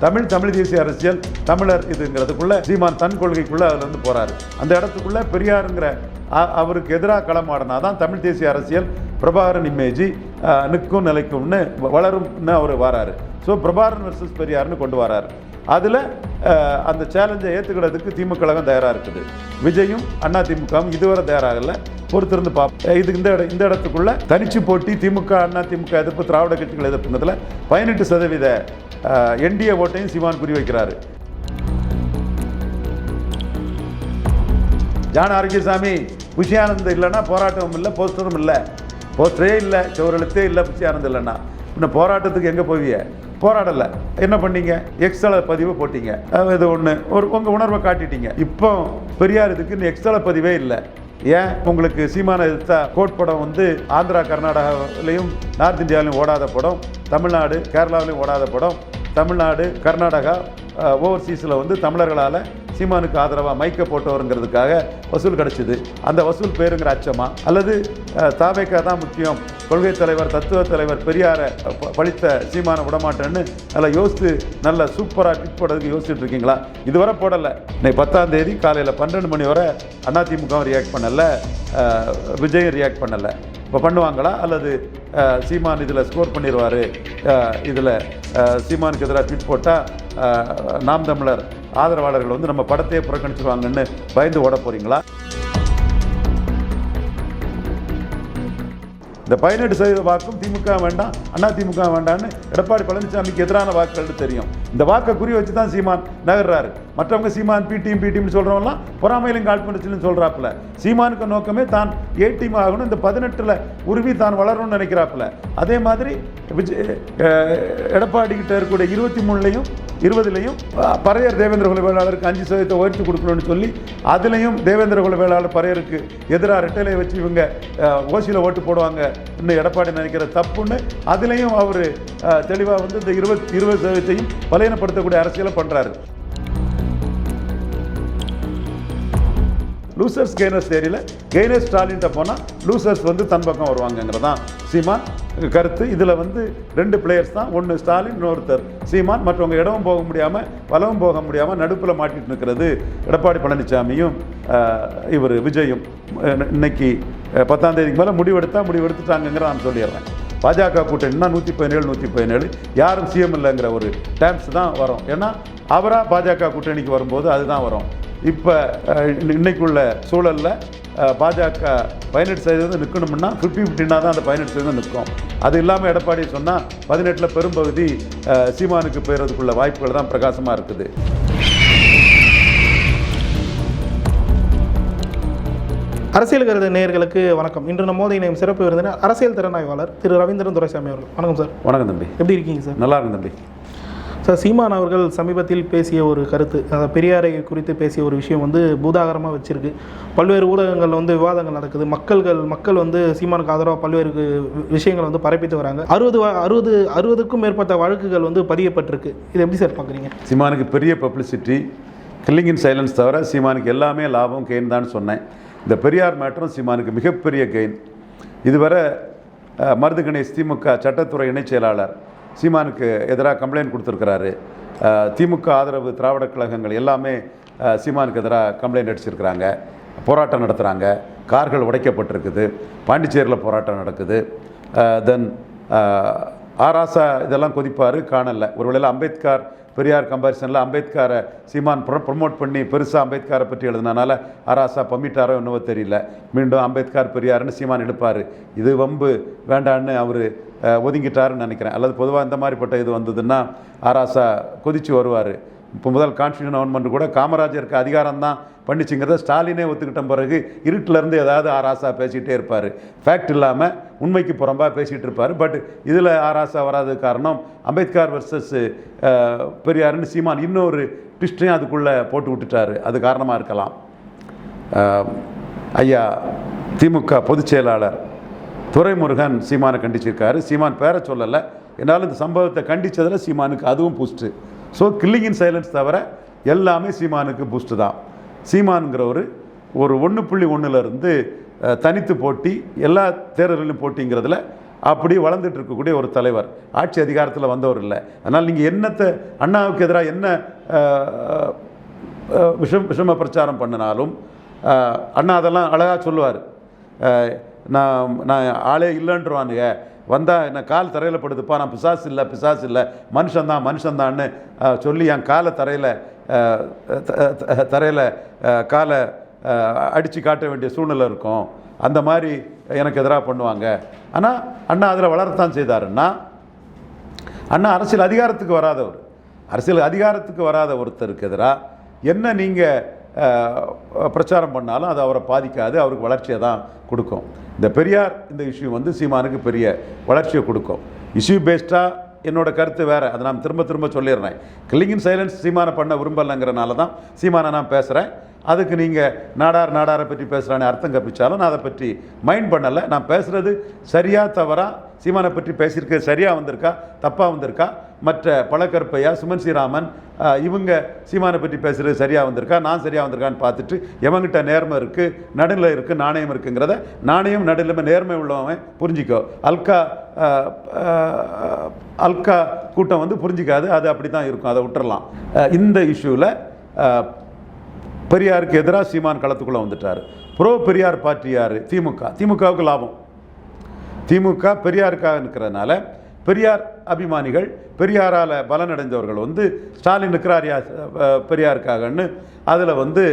தமிழ் தமிழ் தேசிய அரசியல் தமிழர் இதுங்கிறதுக்குள்ள சீமான் தன் கொள்கைக்குள்ள அதுல இருந்து போறாரு. அந்த இடத்துக்குள்ள பெரியாருங்கிற அ- அவருக்கு எதிராக களமாடினா தான் தமிழ் தேசிய அரசியல் பிரபாகரன் இமேஜி நிற்கும் நிலைக்கும்னு வ- வளரும்னு அவர் வராரு. ஸோ பிரபாகரன் வர்சஸ் பெரியார்னு கொண்டு வராரு. அதில் அந்த சேலஞ்சை ஏற்றுக்கிறதுக்கு திமுக கழகம் தயாராக இருக்குது. விஜயும் அண்ணா திமுகவும் இதுவரை தயாராகல பொறுத்திருந்து பார்ப்போம் இது இந்த இந்த இடத்துக்குள்ள தனிச்சு போட்டி திமுக அண்ணா திமுக எதிர்ப்பு திராவிட கட்சிகள் எதிர்ப்புங்கிறதுல பதினெட்டு சதவீத என்டிஏ ஓட்டையும் சிவான் குறிவைக்கிறாரு ஜான் ஜான ஆரோக்கியசாமி புஷியானந்த் இல்லைன்னா போராட்டமும் இல்லை போஸ்டரும் இல்லை. போஸ்டரே இல்லை சோரெழுத்தே இல்லை புஷியானந்த் இல்லைன்னா. இன்னும் போராட்டத்துக்கு எங்கே போவீங்க? போராடலை. என்ன பண்ணீங்க? எக்ஸ்தல பதிவு போட்டீங்க. இது ஒன்று ஒரு உங்கள் உணர்வை காட்டிட்டீங்க. இப்போ பெரியார் இதுக்கு இன்னும் எக்ஸ்தல பதிவே இல்லை. ஏன்? உங்களுக்கு சீமான எதிர்த்தா கோட் படம் வந்து ஆந்திரா கர்நாடகாவிலையும் நார்த் இந்தியாவிலையும் ஓடாத படம் தமிழ்நாடு கேரளாவிலையும் ஓடாத படம் தமிழ்நாடு கர்நாடகா ஓவர்சீஸில் வந்து தமிழர்களால் சீமானுக்கு ஆதரவாக மைக்க போட்டவருங்கிறதுக்காக வசூல் கிடச்சிது. அந்த வசூல் பேருங்கிற அச்சமா? அல்லது தாபேக்கா தான் முக்கியம்? கொள்கை தலைவர் தத்துவ தலைவர் பெரியாரை படித்த பழித்த சீமானை விடமாட்டேன்னு நல்லா யோசித்து நல்ல சூப்பராக கிட் போடுறதுக்கு யோசிச்சுட்டு இருக்கீங்களா? இதுவரை போடலை. இன்னைக்கு பத்தாம் தேதி காலையில் பன்னெண்டு மணி வரை அதிமுகவும் ரியாக்ட் பண்ணலை அஹ், விஜயும் ரியாக்ட் பண்ணலை. இப்போ பண்ணுவாங்களா? அல்லது சீமான் இதில் ஸ்கோர் பண்ணிடுவார் இதில் சீமானுக்கு எதிராக ட்வீட் போட்டால் நாம் தமிழர் ஆதரவாளர்கள் வந்து நம்ம படத்தையே புறக்கணிச்சிருவாங்கன்னு பயந்து ஓட போகிறீங்களா இந்த பதினெட்டு சதவீத வாக்கும் திமுக வேண்டாம் அண்ணா திமுக வேண்டாம்னு எடப்பாடி பழனிசாமிக்கு எதிரான வாக்குகள்னு தெரியும். இந்த வாக்கை குறி வச்சு தான் சீமான் நகர்றாரு. மற்றவங்க சீமான் பி டீம் பி டீம்னு சொல்கிறவங்களாம் பொறாமையிலும் காழ்ப்புணர்ச்சிலும் சொல்கிறாப்புல சீமானுக்கு நோக்கமே தான் ஏ டீம் ஆகணும் இந்த பதினெட்டில் உருவி தான் வளரணும்னு நினைக்கிறாப்புல. அதே மாதிரி விஜய் எடப்பாடி கிட்ட இருக்கக்கூடிய இருபத்தி மூணுலையும் இருபதுலையும் பறையர் தேவேந்திர குல வேளாளருக்கு அஞ்சு சதவீதத்தை உயர்த்தி கொடுக்கணும்னு சொல்லி அதுலேயும் தேவேந்திர குல வேளாளர் பறையருக்கு எதிராக ரெட்டையிலை வச்சு இவங்க ஓசியில் ஓட்டு போடுவாங்க இன்னும் எடப்பாடி நினைக்கிற தப்புன்னு அதுலேயும் அவர் தெளிவாக வந்து இந்த இருபத்தி இருபது சதவீதத்தையும் பலவீனப்படுத்தக்கூடிய அரசியலை பண்ணுறாரு லூசர்ஸ் கெய்னர்ஸ் தேரியில் கெய்னர்ஸ் ஸ்டாலின்ட்ட போனால் லூசர்ஸ் வந்து தன் பக்கம் வருவாங்கங்கிறதான் சீமான் கருத்து. இதில் வந்து ரெண்டு பிளேயர்ஸ் தான் ஒன்று ஸ்டாலின் இன்னொருத்தர் சீமான். மற்றவங்க இடமும் போக முடியாமல் பலவும் போக முடியாமல் நடுப்பில் மாட்டிட்டு நிற்கிறது எடப்பாடி பழனிசாமியும் இவர் விஜயும். இன்னைக்கு பத்தாம் தேதிக்கு மேலே முடிவெடுத்தால் முடிவெடுத்துட்டாங்கங்கிற நான் சொல்லிடுறேன். பாஜக கூட்டணினா நூற்றி பதினேழு நூற்றி பதினேழு. யாரும் சிஎம் இல்லைங்கிற ஒரு டேம்ஸ் தான் வரும். ஏன்னா அவராக பாஜக கூட்டணிக்கு வரும்போது அதுதான் வரும். இப்போ இன்னைக்குள்ள சூழலில் பாஜக பதினெட்டு சதவீதம் நிற்கணும்னா ஃபிஃப்டி ஃபிஃப்டினா தான் அந்த பதினெட்டு சதவீதம் நிற்கும். அது இல்லாமல் எடப்பாடி சொன்னால் பதினெட்டில் பெரும்பகுதி சீமானுக்கு போயிடுறதுக்குள்ள வாய்ப்புகள் தான் பிரகாசமாக இருக்குது. அரசியல் கருது நேயர்களுக்கு வணக்கம். இன்று நம்மோது இணையும் சிறப்பு விருந்தினர் அரசியல் திறனாய்வாளர் திரு ரவீந்திரன் துரைசாமி அவர்கள். வணக்கம் சார். வணக்கம் தம்பி. எப்படி இருக்கீங்க சார்? நல்லா இருக்கும் தம்பி. சார் சீமான் அவர்கள் சமீபத்தில் பேசிய ஒரு கருத்து அதாவது பெரியாரை குறித்து பேசிய ஒரு விஷயம் வந்து பூதாகரமாக வச்சிருக்கு. பல்வேறு ஊடகங்கள் வந்து விவாதங்கள் நடக்குது. மக்கள்கள் மக்கள் வந்து சீமானுக்கு ஆதரவாக பல்வேறு விஷயங்களை வந்து பரப்பிட்டு வராங்க. அறுபது அறுபது அறுபதுக்கும் மேற்பட்ட வழக்குகள் வந்து பதியப்பட்டிருக்கு. இது எப்படி சார் பார்க்குறீங்க சீமானுக்கு பெரிய பப்ளிசிட்டி கில்லிங் இன் சைலன்ஸ் தவிர சீமானுக்கு எல்லாமே லாபம் கெயின் தான் சொன்னேன். இந்த பெரியார் மேட்டரும் சீமானுக்கு மிகப்பெரிய கெயின் இதுவரை மருது கணேஷ் திமுக சட்டத்துறை இணைச் செயலாளர் சீமானுக்கு எதிராக கம்ப்ளைண்ட் கொடுத்துருக்கிறாரு. திமுக ஆதரவு திராவிட கழகங்கள் எல்லாமே சீமானுக்கு எதிராக கம்ப்ளைண்ட் அடிச்சிருக்கிறாங்க. போராட்டம் நடத்துகிறாங்க கார்கள் உடைக்கப்பட்டிருக்குது. பாண்டிச்சேரியில் போராட்டம் நடக்குது. தென் ஆராசா இதெல்லாம் கொதிப்பார் காணலை. ஒருவேளை அம்பேத்கர் பெரியார் கம்பாரிசனில் அம்பேத்கரை சீமான் ப்ரொ ப்ரொமோட் பண்ணி பெருசாக அம்பேத்கரை பற்றி எழுதுனனால அராசா பம்மிட்டாரோ என்னவோ தெரியல. மீண்டும் அம்பேத்கர் பெரியார்னு சீமான் எடுப்பார். இது வம்பு வேண்டான்னு அவர் ஒதுங்கிட்டாருன்னு நினைக்கிறேன். அல்லது பொதுவாக இந்த மாதிரிப்பட்ட இது வந்ததுன்னா ஆராசா கொதிச்சு வருவார். இப்போ முதல் கான்ஸ்டியூஷன் அமெண்ட்மெண்ட் கூட காமராஜருக்கு அதிகாரம் தான் பண்ணிச்சுங்கிறத ஸ்டாலினே ஒத்துக்கிட்ட பிறகு இருட்டிலேருந்து ஏதாவது ஆராசா பேசிகிட்டே இருப்பார். ஃபேக்ட் இல்லாமல் உண்மைக்கு புறம்பாக பேசிகிட்டு இருப்பார். பட் இதில் ஆராசா வராதது காரணம் அம்பேத்கர் வர்சஸ் பெரியாருன்னு சீமான் இன்னொரு ட்விஸ்டையும் அதுக்குள்ளே போட்டு விட்டுட்டாரு. அது காரணமாக இருக்கலாம். ஐயா திமுக பொதுச் செயலாளர் துரைமுருகன் சீமானை கண்டிச்சிருக்காரு. சீமான் பேரை சொல்லலை. என்னால் இந்த சம்பவத்தை கண்டிச்சதில் சீமானுக்கு அதுவும் boost so killing in silence தவிர எல்லாமே சீமானுக்கு பூஸ்ட்டு தான். சீமானுங்கிறவர் ஒரு ஒன்று புள்ளி ஒன்றுலேருந்து தனித்து போட்டி எல்லா தேர்தலிலும் போட்டிங்கிறதுல அப்படி வளர்ந்துட்டு இருக்கக்கூடிய ஒரு தலைவர். ஆட்சி அதிகாரத்தில் வந்தவர் இல்லை. அதனால் நீங்கள் என்னத்தை அண்ணாவுக்கு எதிராக என்ன விஷம் விஷம பிரச்சாரம் பண்ணினாலும் அண்ணா அதெல்லாம் அழகாக சொல்லுவார். நான் நான் ஆளே இல்லைன்றவானுங்க. வந்தால் என்ன கால் தரையில் படுதுப்பா நான் பிசாசு இல்லை பிசாசு இல்லை. மனுஷன்தான் மனுஷன்தான்னு சொல்லி என் காலை தரையில் தரையில் காலை அடித்து காட்ட வேண்டிய சூழ்நிலை இருக்கும். அந்த மாதிரி எனக்கு எதிராக பண்ணுவாங்க. ஆனால் அண்ணா அதில் வளரத்தான் செய்தாருன்னா அண்ணா அரசியல் அதிகாரத்துக்கு வராதவர். அரசியல் அதிகாரத்துக்கு வராத ஒருத்தருக்கு எதிராக என்ன நீங்கள் பிரச்சாரம் பண்ணாலும் அது அவரை பாதிக்காது அவருக்கு வளர்ச்சியை தான் கொடுக்கும். இந்த பெரியார் இந்த இஷ்யூ வந்து சீமானுக்கு பெரிய வளர்ச்சியை கொடுக்கும். இஷ்யூ பேஸ்டாக என்னோட கருத்து வேறு. அதை நான் திரும்ப திரும்ப சொல்லிடுறேன். கிளிங்கின் சைலன்ஸ் சீமானை பண்ண விரும்பலைங்கிறனால தான் சீமானை நான் பேசுகிறேன் அதுக்கு நீங்கள் நாடார் நாடாரை பற்றி பேசுகிறானே அர்த்தம் கற்பிச்சாலும் நான் அதை பற்றி மைண்ட் பண்ணலை. நான் பேசுகிறது சரியாக தவறா? சீமானை பற்றி பேசியிருக்க சரியாக வந்திருக்கா? தப்பாக வந்திருக்கா? மற்ற பழக்கற்பையா? சுமன் ஸ்ரீராமன் இவங்க சீமானை பற்றி பேசுகிறது சரியாக வந்திருக்கா? நான் சரியாக வந்திருக்கான்னு பார்த்துட்டு எவங்கிட்ட நேர்மை இருக்குது நடுநிலை இருக்குது நாணயம் இருக்குங்கிறத நாணயம் நடுநிலைமை நேர்மை உள்ளவன் புரிஞ்சிக்கோ. அல்கா அல்கா கூட்டம் வந்து புரிஞ்சிக்காது. அது அப்படி தான் இருக்கும். அதை விட்டுறலாம். இந்த இஷ்யூவில் பெரியாருக்கு எதிராக சீமான் களத்துக்குள்ளே வந்துட்டார். ப்ரோ பெரியார் பார்ட்டி யார்? திமுக. திமுகவுக்கு லாபம். திமுக பெரியாருக்காக இருக்கிறதுனால பெரியார் அபிமானிகள் பெரியாரால் பலனடைந்தவர்கள் வந்து ஸ்டாலின் நிற்கிறார் பெரியாருக்காகன்னு அதில் வந்து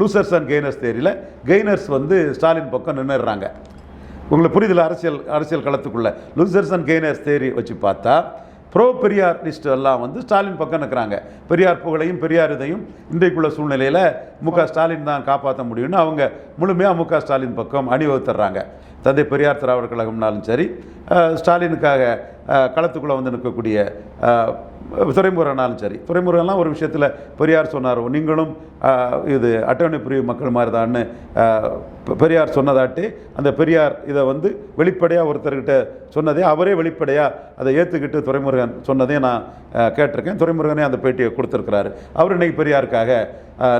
லூசர்ஸ் அண்ட் கெய்னர்ஸ் தேரியில் கெய்னர்ஸ் வந்து ஸ்டாலின் பக்கம் நின்றுடுறாங்க உங்களுக்கு புரிதல் அரசியல் அரசியல் களத்துக்குள்ளே. லூசர்ஸ் அண்ட் கெய்னர்ஸ் தேரி வச்சு பார்த்தா ப்ரோ பெரியார் லிஸ்ட் எல்லாம் வந்து ஸ்டாலின் பக்கம் நிற்கிறாங்க பெரியார் புகழையும் பெரியார் இதையும் இன்றைக்குள்ள சூழ்நிலையில் மு க ஸ்டாலின் தான் காப்பாற்ற முடியும்னு அவங்க முழுமையாக மு க ஸ்டாலின் பக்கம் அணிவகுத்துறாங்க. தந்தை பெரியார் திராவிடர் கழகம்னாலும் சரி ஸ்டாலினுக்காக களத்துக்குள்ளே வந்து நிற்கக்கூடிய அஹ், சரி. துரைமுருகன்லாம் ஒரு விஷயத்தில் பெரியார் சொன்னார் நீங்களும் இது அட்டவணை பிரிவு மக்கள் மாதிரி தான்னு பெரியார் சொன்னதாட்டி அந்த பெரியார் இதை வந்து வெளிப்படையாக ஒருத்தர்கிட்ட சொன்னதே அவரே வெளிப்படையாக அதை ஏற்றுக்கிட்டு துறைமுருகன் சொன்னதையும் நான் கேட்டிருக்கேன். துரைமுருகனே அந்த பேட்டியை கொடுத்துருக்கிறாரு. அவர் இன்றைக்கி பெரியாருக்காக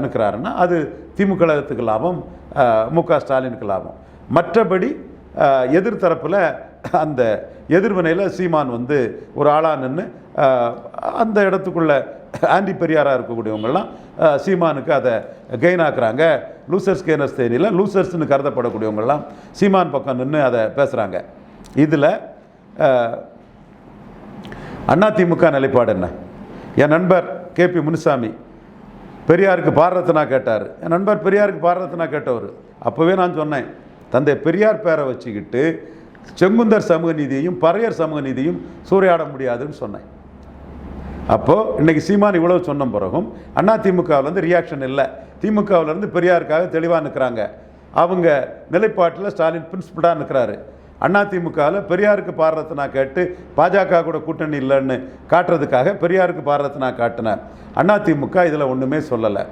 நிற்கிறாருன்னா அது திமுக கழகத்துக்கு லாபம் மு க ஸ்டாலினுக்கு லாபம். மற்றபடி எதிர்த்தரப்பில் அந்த எதிர்வினையில் சீமான் வந்து ஒரு ஆளாக நின்று அந்த இடத்துக்குள்ள ஆண்டி பெரியாராக இருக்கக்கூடியவங்கள்லாம் சீமானுக்கு அதை கெயின் ஆக்குறாங்க. லூசர்ஸ் கெய்னர்ஸ் தேனியில். லூசர்ஸ்னு கருதப்படக்கூடியவங்கள்லாம் சீமான் பக்கம் நின்று அதை பேசுகிறாங்க இதில் அதிமுக நிலைப்பாடு என்ன? என் நண்பர் கேபி முனுசாமி பெரியாருக்கு பாரதத்தினா கேட்டார். என் நண்பர் பெரியாருக்கு பாரதத்தினா கேட்டவர். அப்போவே நான் சொன்னேன் தந்தை பெரியார் பேரை வச்சுக்கிட்டு செங்குந்தர் சமூக நீதியையும் பறையர் சமூக நீதியும் சூறையாட முடியாதுன்னு சொன்னேன். அப்போது இன்னைக்கு சீமான் இவ்வளவு சொன்ன பிறகும் அண்ணா திமுகவிலேருந்து ரியாக்ஷன் இல்லை. திமுகவிலேருந்து பெரியாருக்காக தெளிவாக நிற்கிறாங்க அவங்க நிலைப்பாட்டில் ஸ்டாலின் பிரின்சிபலாக நிற்கிறாரு அண்ணா திமுகவில் பெரியாருக்கு பாரதத்தினா கேட்டு பாஜக கூட கூட்டணி இல்லைன்னு காட்டுறதுக்காக பெரியாருக்கு பாரதத்தினா காட்டினேன். அண்ணா திமுக இதில் ஒன்றுமே சொல்லலை.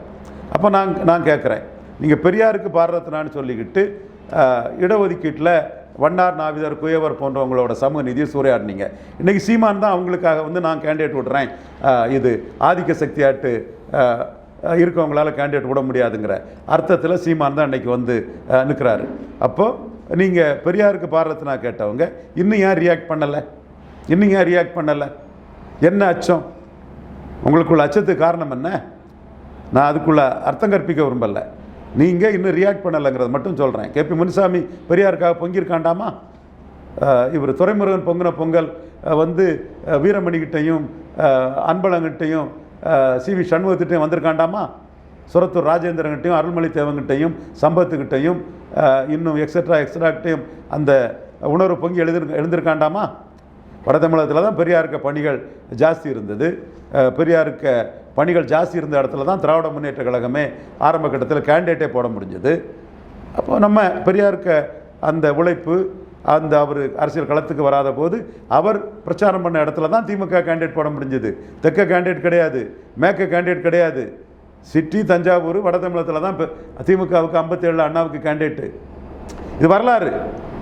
அப்போ நான் நான் கேட்குறேன் நீங்கள் பெரியாருக்கு பாரதத்தினான்னு சொல்லிக்கிட்டு இடஒதுக்கீட்டில் வண்ணார் நாவிதர் குயவர் போன்றவங்களோட சமூக நிதியை சூறையாடினீங்க. இன்றைக்கி சீமான் தான் அவங்களுக்காக வந்து நான் கேண்டிடேட் விடுறேன். இது ஆதிக்க சக்தியாட்டு இருக்கவங்களால் இருக்கவங்களால கேண்டிடேட் விட முடியாதுங்கிற அர்த்தத்தில் சீமான் தான் இன்றைக்கி வந்து நிற்கிறாரு அப்போது நீங்கள் பெரியாருக்கு பாரதத்தினா கேட்டவங்க இன்னும் ஏன் ரியாக்ட் பண்ணலை? இன்னும் ஏன் ரியாக்ட் பண்ணலை? என்ன அச்சம்? உங்களுக்குள்ள அச்சத்துக்கு காரணம் என்ன? நான் அதுக்குள்ளே அர்த்தம் கற்பிக்க விரும்பலை. நீங்கள் இன்னும் ரியாக்ட் பண்ணலைங்கிறத மட்டும் சொல்கிறேன் கேபி முனுசாமி பெரியாருக்காக பொங்கியிருக்காண்டாமா? இவர் துரைமுருகன் பொங்கின பொங்கல் வந்து அஹ், வீரமணிகிட்டையும் அன்பழங்கிட்டையும் சி. வி. சண்முகத்திட்டையும் வந்திருக்காண்டாமா? சுரத்தூர் ராஜேந்திரங்கிட்டையும் அருள்மொழி தேவங்கிட்டையும் சம்பத்துக்கிட்டையும் இன்னும் எக்ஸட்ரா எக்ஸட்ராக்கிட்டையும் அந்த உணர்வு பொங்கி எழுதி எழுந்திருக்காண்டாமா? வட தமிழகத்தில் தான் பெரியாருக்கு பணிகள் ஜாஸ்தி இருந்தது. அஹ், பெரியாருக்கு பணிகள் ஜாஸ்தி இருந்த இடத்துல தான் திராவிட முன்னேற்ற கழகமே ஆரம்ப கட்டத்தில் கேண்டிடேட்டே போட முடிஞ்சது. அப்போ நம்ம பெரியாருக்கு அந்த உழைப்பு அந்த அவர் அரசியல் களத்துக்கு வராத போது அவர் பிரச்சாரம் பண்ண இடத்துல தான் திமுக கேண்டிடேட் போட முடிஞ்சது. தெற்க கேண்டிடேட் கிடையாது மேற்க கேண்டிடேட் கிடையாது. சிட்டி தஞ்சாவூர் வட தமிழகத்தில் தான் இப்போ திமுகவுக்கு ஐம்பத்தேழு அண்ணாவுக்கு கேண்டிடேட்டு இது வரலாறு.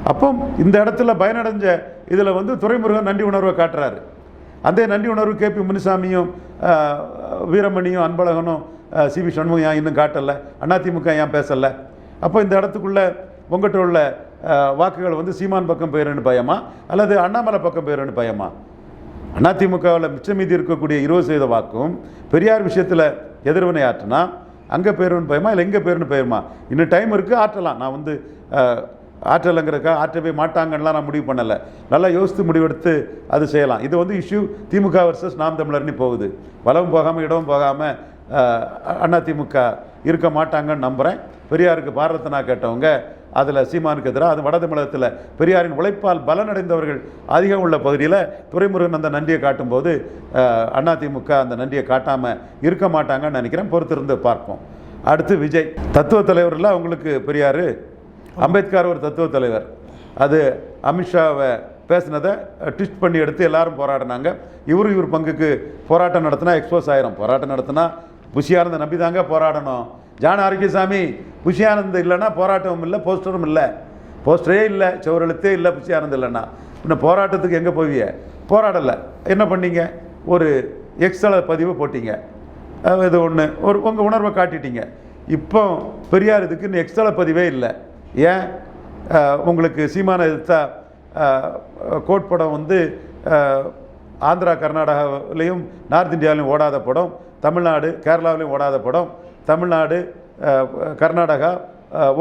அப்போ இந்த இடத்துல பயனடைஞ்ச இதில் வந்து துரைமுருகன் நன்றி உணர்வை காட்டுறாரு. அந்த நன்றி உணர்வு கேபி முனுசாமியும் முனிசாமியும் வீரமணியும் அன்பழகனும் ஆஹ், சி வி சண்முகம் ஏன் இன்னும் காட்டலை. அதிமுக ஏன் பேசலை? அப்போ இந்த இடத்துக்குள்ள உங்கள்கிட்ட உள்ள வாக்குகள் வந்து சீமான் பக்கம் போயிருன்னு பயமா? அல்லது அண்ணாமலை பக்கம் போயிருன்னு பயமா? அதிமுகவில் மிச்சம் மீதி இருக்கக்கூடிய இருபது சதவீத வாக்கும் பெரியார் விஷயத்தில் எதிர்வினை ஆற்றினா அங்கே போயிருன்னு பயமா? இல்லை எங்கே போயிருன்னு போயிருமா? இன்னும் டைம் இருக்குது ஆற்றலாம். நான் வந்து ஆற்றலைங்கிறக்கா ஆற்றவே மாட்டாங்கன்னெலாம் நான் முடிவு பண்ணலை. நல்லா யோசித்து முடிவெடுத்து அது செய்யலாம். இது வந்து இஷ்யூ திமுக வர்சஸ் நாம் தமிழர்னு போகுது. வலவும் போகாமல் இடமும் போகாமல் அண்ணா திமுக இருக்க மாட்டாங்கன்னு நம்புகிறேன் பெரியாருக்கு பாரதத்தனா கேட்டவங்க அதில் சீமானுக்கு எதிராக அது வட தமிழகத்தில் பெரியாரின் உழைப்பால் பலனடைந்தவர்கள் அதிகம் உள்ள பகுதியில் துறைமுருகன் அந்த நன்றியை காட்டும்போது அண்ணா அதிமுக அந்த நன்றியை காட்டாமல் இருக்க மாட்டாங்கன்னு நினைக்கிறேன். பொறுத்திருந்து பார்ப்போம். அடுத்து விஜய். தத்துவ தலைவரில் அவங்களுக்கு பெரியார் அம்பேத்கர் ஒரு தத்துவ தலைவர். அது அமித்ஷாவை பேசினதை ட்விஸ்ட் பண்ணி எடுத்து எல்லாரும் போராடினாங்க. இவரும் இவர் பங்குக்கு போராட்டம் நடத்தினா எக்ஸ்போஸ் ஆயிரும். போராட்டம் நடத்தினா புஷியானந்த நம்பி தாங்க போராடணும். ஜான ஆரோக்கியசாமி புஷியானந்த் இல்லைன்னா போராட்டமும் இல்லை போஸ்டரும் இல்லை. போஸ்டரே இல்லை செவரெழுத்தே இல்லை புஷியானந்த் இல்லைன்னா. இன்னும் போராட்டத்துக்கு எங்கே போவீங்க? போராடலை. என்ன பண்ணீங்க? ஒரு எக்ஸல பதிவு போட்டீங்க. இது ஒன்று ஒரு உங்கள் உணர்வை காட்டிட்டீங்க. இப்போ பெரியார் இதுக்குன்னு எக்ஸல பதிவே இல்லை. ஏன்? உங்களுக்கு சீமான எதிர்த்தா கோட் படம் வந்து ஆந்திரா கர்நாடகாவிலையும் நார்த் இந்தியாவிலையும் ஓடாத படம் தமிழ்நாடு கேரளாவிலையும் ஓடாத படம் தமிழ்நாடு கர்நாடகா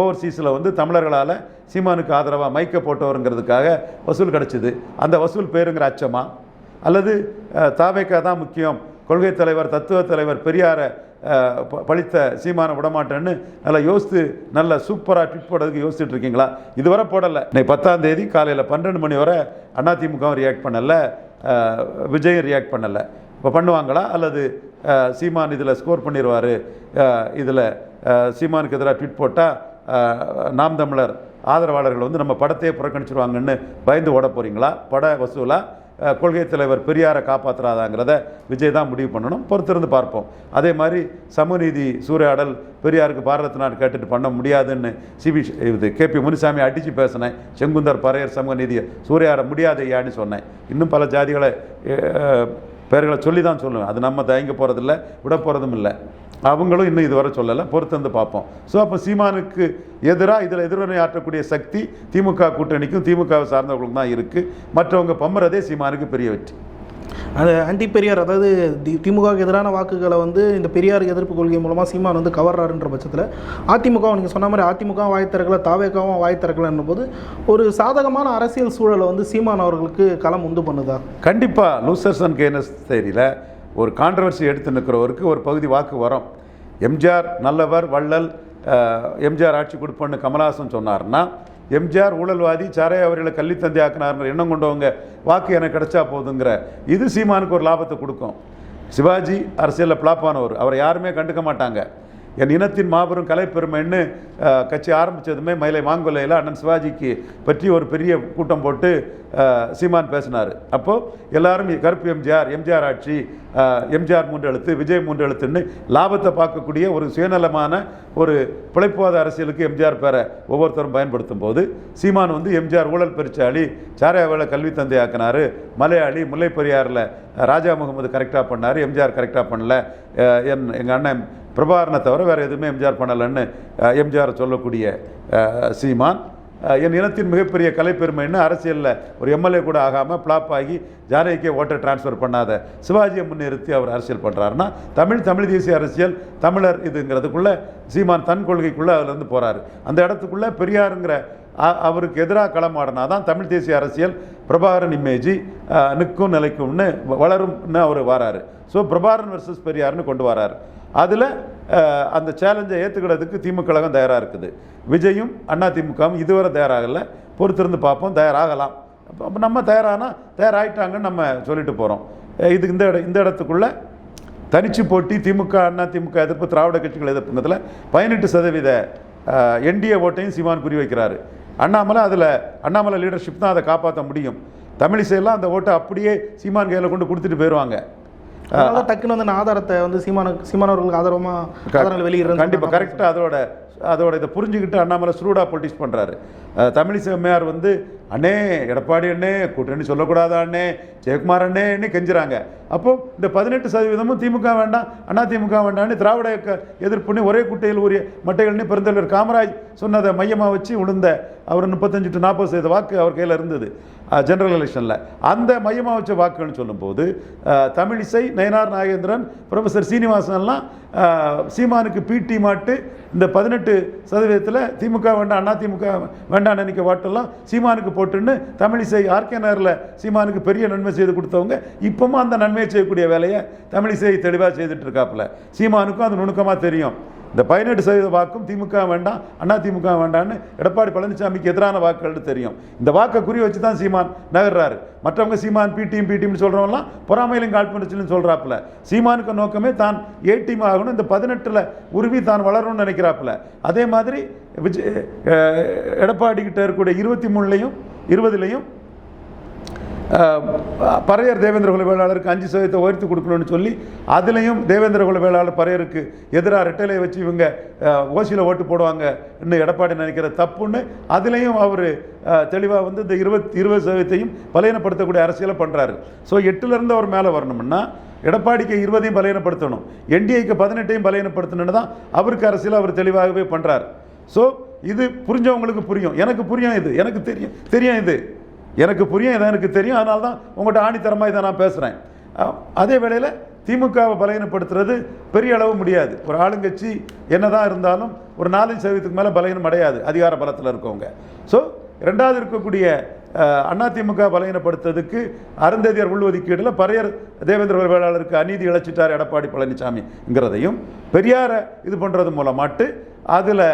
ஓவர்சீஸில் வந்து தமிழர்களால் சீமானுக்கு ஆதரவாக மைக்க போட்டவருங்கிறதுக்காக வசூல் கிடச்சிது. அந்த வசூல் பேருங்கிற அச்சமா? அல்லது தாவேக்கா தான் முக்கியம் கொள்கை தலைவர் தத்துவ தலைவர் பெரியாரை பழித்த சீமான விடமாட்டேன்னு நல்லா யோசித்து நல்ல சூப்பராக ட்விட் போடுறதுக்கு யோசிச்சுட்டு இருக்கீங்களா? இதுவரை போடலை. இன்னைக்கு பத்தாம் தேதி காலையில் பன்னெண்டு மணி வரை அதிமுகவும் ரியாக்ட் பண்ணலை. அஹ், விஜயும் ரியாக்ட் பண்ணலை. இப்போ பண்ணுவாங்களா? அல்லது சீமான் இதில் ஸ்கோர் பண்ணிடுவார் இதில் சீமானுக்கு எதிராக ட்விட் போட்டால் நாம் தமிழர் ஆதரவாளர்கள் வந்து நம்ம படத்தையே புறக்கணிச்சிருவாங்கன்னு பயந்து ஓட போகிறீங்களா பட வசூலாக கொள்கை தலைவர் பெரியாரை காப்பாற்றுறாதாங்கிறத விஜய் தான் முடிவு பண்ணணும். பொறுத்திருந்து பார்ப்போம். அதே மாதிரி சமநீதி சூறையாடல் பெரியாருக்கு பாரத நாடு கேட்டுட்டு பண்ண முடியாதுன்னு சிபி இது கே பி முனிசாமி அடித்து பேசினேன். செங்குந்தர் பறையர் சமூக நீதியை சூறையாட முடியாது ஐயான்னு சொன்னேன். இன்னும் பல ஜாதிகளை பேர்களை பெயர்களை சொல்லி தான் சொல்லுவேன். அது நம்ம தயங்க போகிறதில்ல விட போகிறதும் இல்லை. அவங்களும் இன்னும் இதுவரை சொல்லலை. பொறுத்திருந்து பார்ப்போம். ஸோ அப்போ சீமானுக்கு எதிராக இதில் எதிர்வினை ஆற்றக்கூடிய சக்தி திமுக கூட்டணிக்கும் திமுகவை சார்ந்தவர்களுக்கும் தான் இருக்குது மற்றவங்க பம்புறதே சீமானுக்கு பெரிய வெற்றி. அந்த ஆன்டி பெரியார் அதாவது தி- திமுகவுக்கு எதிரான வாக்குகளை வந்து இந்த பெரியார் எதிர்ப்பு கொள்கை மூலமாக சீமான் வந்து கவர்றாருன்ற பட்சத்தில் அதிமுக நீங்கள் சொன்ன மாதிரி அதிமுக வாய் திறக்கல தாவேக்காவும் வாய் போது ஒரு சாதகமான அரசியல் சூழலை வந்து சீமான் அவர்களுக்கு களம் உண்டு பண்ணுதா? கண்டிப்பாக லூசர்ஸ் அண்ட் கேனஸ் தேரியில் ஒரு கான்ட்ரவர்சி எடுத்து நிற்கிறவருக்கு ஒரு பகுதி வாக்கு வரும். எம்ஜிஆர் நல்லவர் வள்ளல் எம்ஜிஆர் ஆட்சி கொடுப்போன்னு கமலஹாசன் சொன்னார்னா எம்ஜிஆர் ஊழல்வாதி சாரை அவர்களை கள்ளித்தந்தி ஆக்கினார்ங்கிற எண்ணம் கொண்டவங்க வாக்கு எனக்கு கிடைச்சா போதுங்கிற இது சீமானுக்கு ஒரு லாபத்தை கொடுக்கும். சிவாஜி அரசியலில் பிளாப்பானவர் அவரை யாருமே கண்டுக்க மாட்டாங்க. என் இனத்தின் மாபெரும் கலைப்பெருமைன்னு கட்சி ஆரம்பித்ததுமே மயிலை மாங்கொல்லையில் அண்ணன் சிவாஜிக்கு பற்றி ஒரு பெரிய கூட்டம் போட்டு சீமான் பேசினார். அப்போது எல்லாரும் கருப்பு எம்ஜிஆர் எம்ஜிஆர் ஆட்சி எம்ஜிஆர் மூன்று எழுத்து விஜய் மூன்று எழுத்துன்னு லாபத்தை பார்க்கக்கூடிய ஒரு சுயநலமான ஒரு பிழைப்புவாத அரசியலுக்கு எம்ஜிஆர் பேரை ஒவ்வொருத்தரும் பயன்படுத்தும் போது சீமான் வந்து எம்ஜிஆர் ஊழல் பெருச்சாளி சாரையாவில் கல்வி தந்தை ஆக்கினார் மலையாளி முல்லை பெரியாரில் ராஜா முகமது கரெக்டாக பண்ணார் எம்ஜிஆர் கரெக்டாக பண்ணல என் எங்கள் அண்ணன் பிரபாகரனை தவிர வேறு எதுவுமே எம்ஜிஆர் பண்ணலைன்னு எம்ஜிஆர் சொல்லக்கூடிய சீமான். என் இனத்தின் மிகப்பெரிய கலைப்பெருமைன்னு அரசியலில் ஒரு எம்எல்ஏ கூட ஆகாமல் ஃப்ளாப் ஆகி ஜானகிக்கே ஓட்டை டிரான்ஸ்ஃபர் பண்ணாத சிவாஜியை முன்னிறுத்தி அவர் அரசியல் பண்ணுறாருன்னா தமிழ் தமிழ் தேசிய அரசியல் தமிழர் இதுங்கிறதுக்குள்ளே சீமான் தன் கொள்கைக்குள்ளே அதுலேருந்து போகிறாரு அந்த இடத்துக்குள்ளே பெரியாருங்கிற அ- அவருக்கு எதிராக களமாடினா தான் தமிழ் தேசிய அரசியல் பிரபாகரன் இமேஜி நிற்கும் நிலைக்கும்னு வ- வளரும்னு அவர் வராரு. ஸோ பிரபாரன் வர்சஸ் பெரியார்னு கொண்டு வரார். அதில் அந்த சேலஞ்சை ஏற்றுக்கிறதுக்கு திமுக கழகம் தயாராக இருக்குது. விஜயும் அண்ணா திமுகவும் இதுவரை தயாராகலை. பொறுத்திருந்து பார்ப்போம் தயாராகலாம். அப்போ அப்ப நம்ம தயாரானா தயாராகிட்டாங்கன்னு நம்ம சொல்லிட்டு போகிறோம் இதுக்கு இந்த இட இந்த இடத்துக்குள்ளே தனிச்சு போட்டி திமுக அண்ணா திமுக எதிர்ப்பு திராவிட கட்சிகள் எதிர்ப்புங்கிறதுல பதினெட்டு சதவீத என்டிஏ ஓட்டையும் சீமான் குறி வைக்கிறாரு. அண்ணாமலை அதில் அண்ணாமலை லீடர்ஷிப் தான் அதை காப்பாற்ற முடியும். தமிழிசையெல்லாம் அந்த ஓட்டை அப்படியே சீமான் கையில் கொண்டு கொடுத்துட்டு போயிடுவாங்க அதனால டக்குன்னு வந்து ஆதாரத்தை வந்து சீமான சீமானவர்களுக்கு ஆதரவமாக ஆதாரங்கள் வெளியிடுறது கண்டிப்பாக கரெக்டாக அதோட அதோட இதை புரிஞ்சுக்கிட்டு அண்ணாமலை ஸ்ரூடாக பொலிட்டிக்ஸ் பண்ணுறாரு தமிழிசை அம்மையார் வந்து அண்ணே எடப்பாடி அண்ணே கூட்டணி சொல்லக்கூடாதா அண்ணே? ஜெயக்குமார் அண்ணேன்னு கெஞ்சுறாங்க. அப்போ இந்த பதினெட்டு சதவீதமும் திமுக வேண்டாம் அண்ணா திமுக வேண்டாம்னு திராவிட இயக்க எதிர்ப்புன்னு ஒரே குட்டையில் உரிய மட்டைகள்னு பெருந்தலைவர் காமராஜ் சொன்னதை மையமாக வச்சு உளுந்த அவர் முப்பத்தஞ்சு டு நாற்பது சதவீத வாக்கு அவர் கையில் இருந்தது ஜெனரல் எலெக்ஷனில் அந்த மையமாக வச்ச வாக்குன்னு சொல்லும்போது தமிழிசை நயனார் நாகேந்திரன் ப்ரொஃபசர் சீனிவாசன்லாம் சீமானுக்கு பீட்டி மாட்டு இந்த பதினெட்டு சதவீதத்தில் திமுக வேண்டாம் அண்ணா திமுக வேண்டாம் நினைக்க வாட்டெல்லாம் சீமானுக்கு போட்டுன்னு தமிழிசை ஆர்கே நகரில் சீமானுக்கு பெரிய நன்மை செய்து கொடுத்தவங்க. இப்பவும் அந்த நன்மையை செய்யக்கூடிய வேலையை தமிழிசை தெளிவாக செய்துட்டு இருக்காப்புல. சீமானுக்கும் அது நுணுக்கமாக தெரியும். இந்த பதினெட்டு சதவீத வாக்கும் திமுக வேண்டாம் அண்ணா திமுக வேண்டான்னு எடப்பாடி பழனிசாமிக்கு எதிரான வாக்குகள்னு தெரியும். இந்த வாக்கை குறி வச்சு தான் சீமான் நகர்றாரு. மற்றவங்க சீமான் பிடிஎம் பிடிஎம்னு சொல்கிறவங்களாம் பொறாமையிலும் காழ்ப்புணர்ச்சின்னு சொல்கிறாப்புல சீமானுக்கு நோக்கமே தான் ஏ டீம் ஆகணும் இந்த பதினெட்டில் உருவி தான் வளரணும்னு நினைக்கிறாப்புல. அதே மாதிரி விஜய் எடப்பாடி கிட்ட இருக்கக்கூடிய இருபத்தி மூணுலையும் இருபதுலையும் பறையர் தேவேந்திர குல வேளாளருக்கு அஞ்சு சதவீதத்தை உயர்த்தி கொடுக்கணும்னு சொல்லி அதுலேயும் தேவேந்திர குல வேளாளர் பறையருக்கு எதிராக ரெட்டையிலே வச்சு இவங்க ஓசியில் ஓட்டு போடுவாங்க இன்னும் எடப்பாடி நினைக்கிற தப்புன்னு அதுலேயும் அவர் தெளிவாக வந்து இந்த இருபத்தி இருபது சதவீதத்தையும் பலையனப்படுத்தக்கூடிய அரசியலை பண்ணுறாரு ஸோ எட்டுலேருந்து அவர் மேலே வரணும்னா எடப்பாடிக்கு இருபதையும் பலையனப்படுத்தணும் என்டிஏக்கு பதினெட்டையும் பலையனப்படுத்தணும்னு தான் அவருக்கு அரசியல் அவர் தெளிவாகவே பண்ணுறார் ஸோ இது புரிஞ்சவங்களுக்கு புரியும். எனக்கு புரியும் இது. எனக்கு தெரியும் தெரியும் இது. எனக்கு புரியும் இதை எனக்கு தெரியும் அதனால தான் உங்கள்கிட்ட ஆணித்தரமாக இதை நான் பேசுகிறேன் அதே வேளையில் திமுகவை பலகீனப்படுத்துறது பெரிய அளவு முடியாது. ஒரு ஆளுங்கட்சி என்னதான் இருந்தாலும் ஒரு நாலஞ்சு சதவீதத்துக்கு மேலே பலகீனம் அடையாது அதிகார பலத்தில் இருக்கவங்க. ஸோ ரெண்டாவது இருக்கக்கூடிய அண்ணா அதிமுக பலகீனப்படுத்துறதுக்கு அருந்ததியர் உள்ஒதுக்கீடில் பரையர் தேவேந்திர வேளாளருக்கு அநீதி இழைச்சிட்டார் எடப்பாடி பழனிசாமிங்கிறதையும் பெரியாரை இது பண்ணுறது மூலமாட்டு அதில்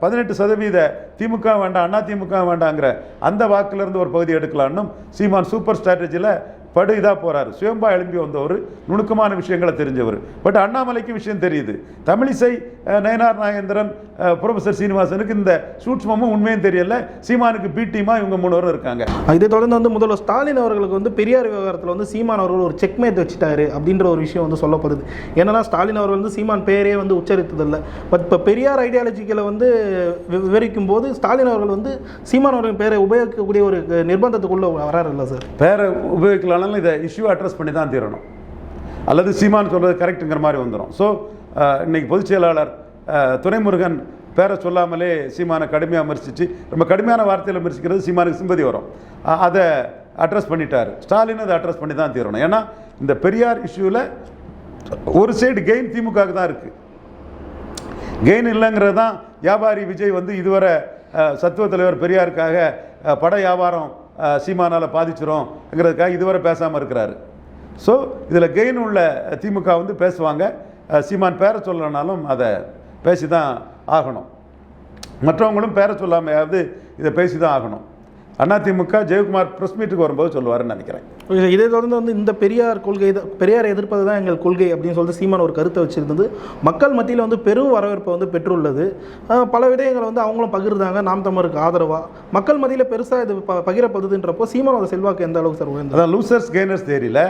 பதினெட்டு சதவீத திமுக வேண்டாம் அண்ணா திமுக வேண்டாங்கிற அந்த வாக்குலேருந்து ஒரு பகுதி எடுக்கலான்னும் சீமான் சூப்பர் ஸ்ட்ராட்டஜியில் படு இதாக போகிறாரு சுயம்பா எழும்பி வந்தவர் நுணுக்கமான விஷயங்களை தெரிஞ்சவர். பட் அண்ணாமலைக்கு விஷயம் தெரியுது. தமிழிசை நயனார் நாகேந்திரன் அஹ், ப்ரொஃபசர் சீனிவாசனுக்கு இந்த சூட்சமும் உண்மையும் தெரியல. சீமானுக்கு பி இவங்க மூணுவரும் இருக்காங்க. இதை தொடர்ந்து வந்து முதல்வர் ஸ்டாலின் அவர்களுக்கு வந்து பெரியார் விவகாரத்தில் வந்து சீமான் அவர்கள் ஒரு செக்மேட் வச்சுட்டாரு அப்படின்ற ஒரு விஷயம் வந்து சொல்லப்படுது. என்னன்னா ஸ்டாலின் அவர்கள் வந்து சீமான் பேரே வந்து உச்சரித்ததில்லை. பட் இப்போ பெரியார் ஐடியாலஜிகளை வந்து விவரிக்கும் போது ஸ்டாலின் அவர்கள் வந்து சீமான் அவர்களின் பேரை உபயோகிக்கக்கூடிய ஒரு நிர்பந்தத்துக்குள்ளே இல்லை சார்? பேரை உபயோகிக்கலானாலும் இதை இஷ்யூ அட்ரஸ் பண்ணி தான் தீரணும். அல்லது சீமான் சொல்கிறது கரெக்டுங்கிற மாதிரி வந்துடும் ஸோ இன்னைக்கு பொதுச் செயலாளர் துணைமுருகன் துரைமுருகன் பேரை சொல்லாமலே சீமானை கடுமையாக விமர்சித்து ரொம்ப கடுமையான வார்த்தையில் விமர்சிக்கிறது சீமானுக்கு சிம்பதி வரும். அதை அட்ரஸ் பண்ணிட்டார். ஸ்டாலின் அதை அட்ரஸ் பண்ணி தான் தீரணும். ஏன்னா இந்த பெரியார் இஷ்யூவில் ஒரு சைடு கெயின் திமுகவுக்கு தான் இருக்குது கெயின் இல்லைங்கிறது தான் வியாபாரி விஜய் வந்து இதுவரை சத்துவ தலைவர் பெரியாருக்காக பட வியாபாரம் சீமானால் பாதிச்சிரும்ங்கிறதுக்காக இதுவரை பேசாமல் இருக்கிறாரு. ஸோ இதில் கெயின் உள்ள திமுக வந்து பேசுவாங்க. சீமான் பேரை சொல்லனாலும் அதை பேசி தான் ஆகணும். மற்றவங்களும் பேரை சொல்லாமையாவது இதை பேசி தான் ஆகணும். அதிமுக ஜெயக்குமார் ப்ரெஸ் மீட்டுக்கு வரும்போது சொல்லுவாருன்னு நினைக்கிறேன். இதை தொடர்ந்து வந்து இந்த பெரியார் கொள்கை பெரியாரை எதிர்ப்பது தான் எங்கள் கொள்கை அப்படின்னு சொல்லிட்டு சீமான் ஒரு கருத்தை வச்சிருந்தது. மக்கள் மத்தியில் வந்து பெரும் வரவேற்பை வந்து பெற்றுள்ளது. பல விடயங்களை வந்து அவங்களும் பகிர்ந்தாங்க. நாம் தமிழருக்கு ஆதரவாக மக்கள் மத்தியில் பெருசாக இது ப பகிரப்படுதுன்றப்போ சீமானோட செல்வாக்கு எந்த அளவுக்கு சார் உயர்ந்தது? அதான் லூசர்ஸ் கெய்னர்ஸ் தேரியில்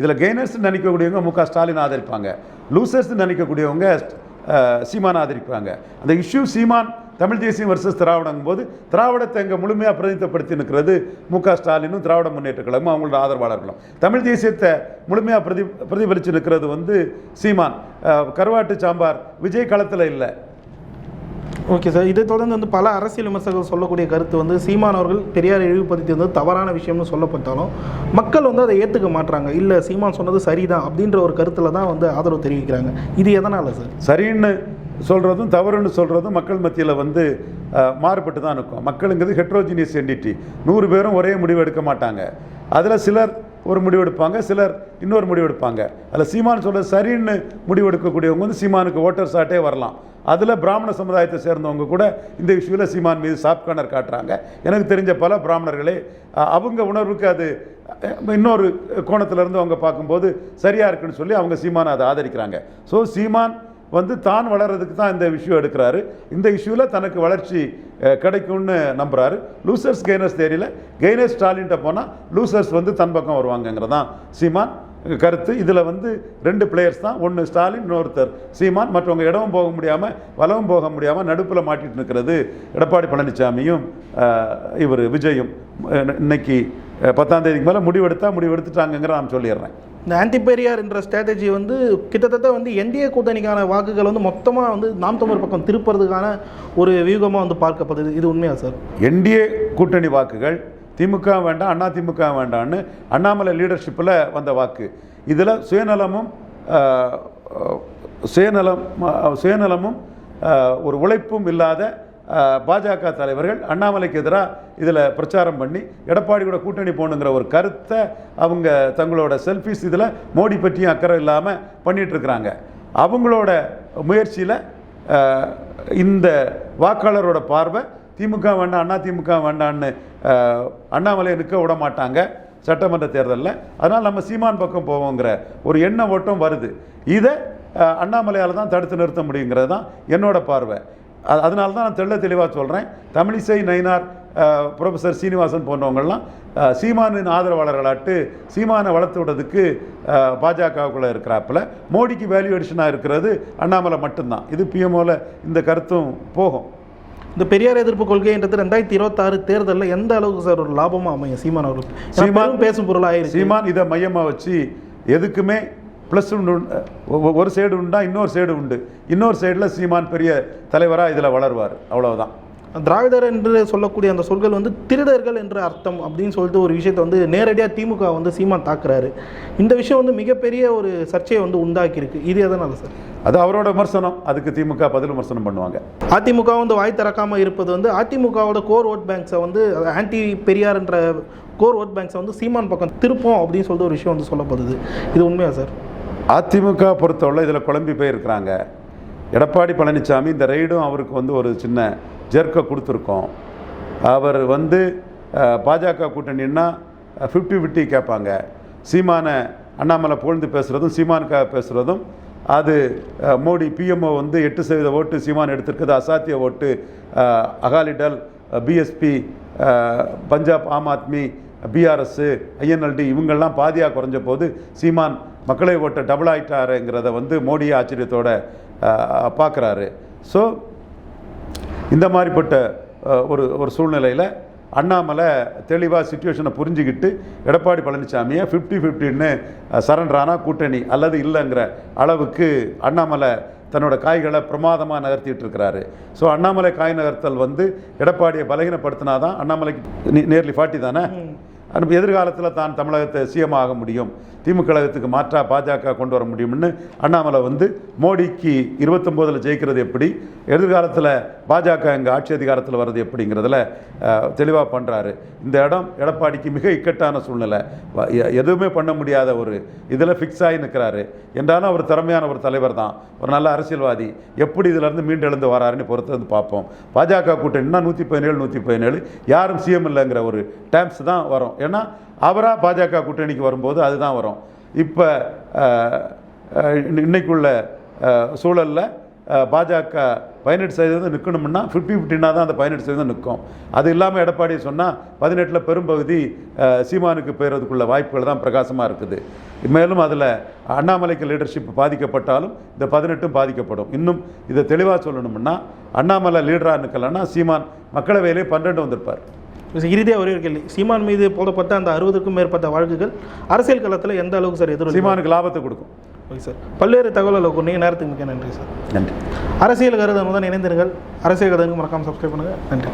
இதில் கெய்னர்ஸ் நினைக்கக்கூடியவங்க மு க ஸ்டாலின் ஆதரிப்பாங்க. லூசர்ஸ் நினைக்கக்கூடியவங்க சீமான் ஆதரிப்பாங்க. அந்த இஷ்யூ சீமான் தமிழ் தேசியம் வர்சஸ் திராவிடங்கும் போது திராவிடத்தை இங்கே முழுமையாக பிரதிநிதித்துவப்படுத்தி நிற்கிறது மு க ஸ்டாலினும் திராவிட முன்னேற்ற கழகமும் அவங்களோட ஆதரவாளர்களும். தமிழ் தேசியத்தை முழுமையாக பிரதி பிரதிபலித்து நிற்கிறது வந்து சீமான். கருவாட்டு சாம்பார் விஜய் களத்தில் இல்லை. Okay sir. இதை தொடர்ந்து வந்து பல அரசியல் விமர்சகர்கள் சொல்லக்கூடிய கருத்து வந்து சீமான் அவர்கள் பெரியாரை இழிவுபடுத்தி வந்து தவறான விஷயம்னு சொல்லப்பட்டாலும் மக்கள் வந்து அதை ஏற்றுக்க மாட்றாங்க. இல்லை சீமான் சொன்னது சரிதான் அப்படின்ற ஒரு கருத்தில் தான் வந்து ஆதரவு தெரிவிக்கிறாங்க. இது எதனால் சார்? சரின்னு சொல்கிறதும் தவறுன்னு சொல்கிறதும் மக்கள் மத்தியில் வந்து மாறுபட்டு தான் இருக்கும். மக்களுங்கிறது ஹெட்ரோஜினியஸ் என்டிட்டி நூறு பேரும் ஒரே முடிவு எடுக்க மாட்டாங்க. அதில் சிலர் ஒரு முடிவு எடுப்பாங்க சிலர் இன்னொரு முடிவு எடுப்பாங்க. அதில் சீமான் சொல்கிற சரின்னு முடிவு எடுக்கக்கூடியவங்க வந்து சீமானுக்கு ஓட்டர் சாட்டே வரலாம். அதில் பிராமண சமுதாயத்தை சேர்ந்தவங்க கூட இந்த விஷயத்தில் சீமான் மீது சாப்கானர் காட்டுறாங்க. எனக்கு தெரிஞ்ச பல பிராமணர்களே அவங்க உணர்வுக்கு அது இன்னொரு கோணத்திலேருந்து அவங்க பார்க்கும்போது சரியாக இருக்குன்னு சொல்லி அவங்க சீமானை அதை ஆதரிக்கிறாங்க. ஸோ சீமான் வந்து தான் வளர்றதுக்கு தான் இந்த இஷ்யூ எடுக்கிறாரு. இந்த இஷ்யூவில் தனக்கு வளர்ச்சி கிடைக்கும்னு நம்புகிறாரு லூசர்ஸ் கெய்னர்ஸ் தேரியில் கெய்னர்ஸ் ஸ்டாலின்ட்ட போனால் லூசர்ஸ் வந்து தன் பக்கம் வருவாங்கங்கிறதான். சீமான் கருத்து. இதில் வந்து ரெண்டு பிளேயர்ஸ் தான். ஒன்று ஸ்டாலின் இன்னொருத்தர் சீமான். மற்றவங்க இடமும் போக முடியாமல் வலவும் போக முடியாமல் நடுப்பில் மாட்டிட்டு நிற்கிறது எடப்பாடி பழனிசாமியும் இவர் விஜயும் இன்னைக்கு பத்தாம் தேதிக்கு மேலே முடிவெடுத்தால் முடிவெடுத்துட்டாங்கங்கிற நான் சொல்லிடுறேன். இந்த ஆன்டிபெரியார் என்ற ஸ்ட்ராட்டஜி வந்து கிட்டத்தட்ட வந்து என்டிஏ கூட்டணிக்கான வாக்குகள் வந்து மொத்தமாக வந்து நாம் தமிழ் பக்கம் திருப்புறதுக்கான ஒரு வியூகமாக வந்து பார்க்கப்படுது இது உண்மையா சார் என்டிஏ கூட்டணி வாக்குகள் திமுக வேண்டாம் அண்ணா திமுக வேண்டாம்னு அண்ணாமலை லீடர்ஷிப்பில் வந்த வாக்கு. இதில் சுயநலமும் சுயநலம் சுயநலமும் ஒரு உழைப்பும் இல்லாத பாஜக தலைவர்கள் அண்ணாமலைக்கு எதிராக இதில் பிரச்சாரம் பண்ணி எடப்பாடி கூட கூட்டணி போகணுங்கிற ஒரு கருத்தை அவங்க தங்களோட செல்ஃபிஸ் இதில் மோடி பற்றியும் அக்கறை இல்லாமல் பண்ணிட்டு இருக்கிறாங்க. அவங்களோட முயற்சியில் இந்த வாக்காளரோட பார்வை திமுக வேண்டாம் அண்ணா திமுக வேண்டான்னு அண்ணாமலையை நிற்க விட மாட்டாங்க சட்டமன்ற தேர்தலில். அதனால் நம்ம சீமான் பக்கம் போவோங்கிற ஒரு எண்ண ஓட்டம் வருது. இதை அண்ணாமலையால் தான் தடுத்து நிறுத்த முடியுங்கிறது தான் என்னோட பார்வை. அதனால தான் நான் தெள்ள தெளிவாக சொல்கிறேன் தமிழிசை நயினார் அஹ், ப்ரொஃபசர் சீனிவாசன் போன்றவங்கள்லாம் சீமானின் ஆதரவாளர்களாட்டு சீமானை வளர்த்து விடுறதுக்கு பாஜகவுக்குள்ளே இருக்கிறாப்புல. மோடிக்கு வேல்யூ அடிஷனாக இருக்கிறது அண்ணாமலை மட்டும்தான். இது பிஎம்ஓவில் இந்த கருத்தும் போகும். இந்த பெரியார் எதிர்ப்பு கொள்கைன்றது ரெண்டாயிரத்தி இருபத்தாறு தேர்தலில் எந்த அளவுக்கு சார் ஒரு லாபமாக அமையும்? சீமான் அவர்களுக்கு சீமான் பேசும் பொருளாக சீமான் இதை மையமாக வச்சு எதுக்குமே ப்ளஸ் உண்டு ஒரு சைடு உண்டா இன்னொரு சைடு உண்டு. இன்னொரு சைடில் சீமான் பெரிய தலைவராக இதில் வளருவார். அவ்வளவுதான். திராவிடர் என்று சொல்லக்கூடிய அந்த சொற்கள் வந்து திருடர்கள் என்ற அர்த்தம் அப்படின்னு சொல்லிட்டு ஒரு விஷயத்தை வந்து நேரடியாக திமுக வந்து சீமான் தாக்குறாரு. இந்த விஷயம் வந்து மிகப்பெரிய ஒரு சர்ச்சையை வந்து உண்டாக்கியிருக்கு. இது எதனால சார்? அது அவரோட விமர்சனம். அதுக்கு திமுக பதில் விமர்சனம் பண்ணுவாங்க. அதிமுக வந்து வாய் திறக்காம இருப்பது வந்து அதிமுகவோட கோர் ஓட் பேங்க்ஸை வந்து ஆன்டி பெரியார்ன்ற கோர் ஓட் பேங்க்ஸை வந்து சீமான் பக்கம் திருப்போம் அப்படின்னு சொல்லிட்டு ஒரு விஷயம் வந்து சொல்லப்படுது. இது உண்மையா சார்? அதிமுக பொறுத்தவரை இதில் குழம்பி போயிருக்கிறாங்க. எடப்பாடி பழனிசாமி இந்த ரைடும் அவருக்கு வந்து ஒரு சின்ன ஜெர்க்கை கொடுத்துருக்கோம். அவர் வந்து பாஜக கூட்டணின்னா ஃபிஃப்டி ஃபிஃப்டி கேட்பாங்க. சீமான அண்ணாமலை புகழ்ந்து பேசுகிறதும் சீமானுக்காக பேசுகிறதும் அது மோடி பிஎம்ஓ வந்து எட்டு சதவீத ஓட்டு சீமான் எடுத்திருக்குது அசாத்திய ஓட்டு Akali Dal BSP Punjab Aam Aadmi BRS INLD இவங்கெல்லாம் பாதியாக குறைஞ்ச போது சீமான் மக்களை ஓட்ட டபுள் ஆயிட்டாருங்கிறத வந்து மோடி ஆச்சரியத்தோட பார்க்குறாரு. ஸோ இந்த மாதிரிப்பட்ட ஒரு ஒரு சூழ்நிலையில் அண்ணாமலை தெளிவாக சுச்சுவேஷனை புரிஞ்சுக்கிட்டு எடப்பாடி பழனிசாமியை ஃபிஃப்டி ஃபிஃப்டின்னு சரண்டரானா கூட்டணி அல்லது இல்லைங்கிற அளவுக்கு அண்ணாமலை தன்னோட காய்களை பிரமாதமாக நகர்த்திட்டு இருக்கிறாரு. ஸோ அண்ணாமலை காய் நகர்த்தல் வந்து எடப்பாடியை பலகீனப்படுத்தினா தான் அண்ணாமலைக்கு நேர்லி ஃபார்ட்டி தானே? எதிர்காலத்தில் தான் தமிழகத்தை சிஎமாக ஆக முடியும். திமுக கழகத்துக்கு மாற்றா பாஜக கொண்டு வர முடியும்னு அண்ணாமலை வந்து மோடிக்கு இருபத்தொம்போதில் ஜெயிக்கிறது எப்படி? எதிர்காலத்தில் பாஜக எங்கள் ஆட்சி அதிகாரத்தில் வர்றது எப்படிங்கிறதுல தெளிவாக பண்ணுறாரு இந்த இடம் எடப்பாடிக்கு மிக இக்கட்டான சூழ்நிலை. வ- எ- எதுவுமே பண்ண முடியாத ஒரு இதில் ஃபிக்ஸ் ஆகி நிற்கிறாரு என்றாலும் அவர் திறமையான ஒரு தலைவர் தான். ஒரு நல்ல அரசியல்வாதி. எப்படி இதிலேருந்து மீண்டெழுந்து வராருன்னு பொறுத்து வந்து பார்ப்போம். பாஜக கூட்டணினா நூற்றி பதினேழு நூற்றி பதினேழு. யாரும் சிஎம் இல்லைங்கிற ஒரு டேம்ஸ் தான் வரும். ஏன்னா அவராக பாஜக கூட்டணிக்கு வரும்போது அதுதான் வரும். இப்போ இன்னைக்குள்ள சூழலில் பாஜக பதினெட்டு சதவீதம் நிற்கணும்னா ஃபிஃப்டி ஃபிஃப்டினா தான் அந்த பதினெட்டு சதவீதம் நிற்கும் அது இல்லாமல் எடப்பாடி சொன்னால் பதினெட்டில் பெரும்பகுதி சீமானுக்கு போயிடுறதுக்குள்ள வாய்ப்புகள் தான் பிரகாசமாக இருக்குது. மேலும் அதில் அண்ணாமலைக்கு லீடர்ஷிப் பாதிக்கப்பட்டாலும் இந்த பதினெட்டும் பாதிக்கப்படும். இன்னும் இதை தெளிவாக சொல்லணும்னா அண்ணாமலை லீடராக நிற்கலன்னா சீமான் மக்களவையிலே பன்னெண்டு வந்திருப்பார். இறுதியாக ஒரே ஒரு கேள்வி. சீமான் மீது போடப்பட்ட அந்த அறுபதுக்கும் மேற்பட்ட வழக்குகள் அரசியல் களத்தில் எந்த அளவுக்கு சார் எதிர்ப்பு சீமானுக்கு லாபத்தை கொடுக்கும். Okay sir. பல்வேறு தகவல்களை கொண்டு நேரத்துக்கு மிக்க நன்றி சார். நன்றி. அரசியல் கருதன் முதல் இணைந்திருங்கள். அரசியல் கருதனுக்கு மறக்காமல் சப்ஸ்கிரைப் பண்ணுங்கள் நன்றி.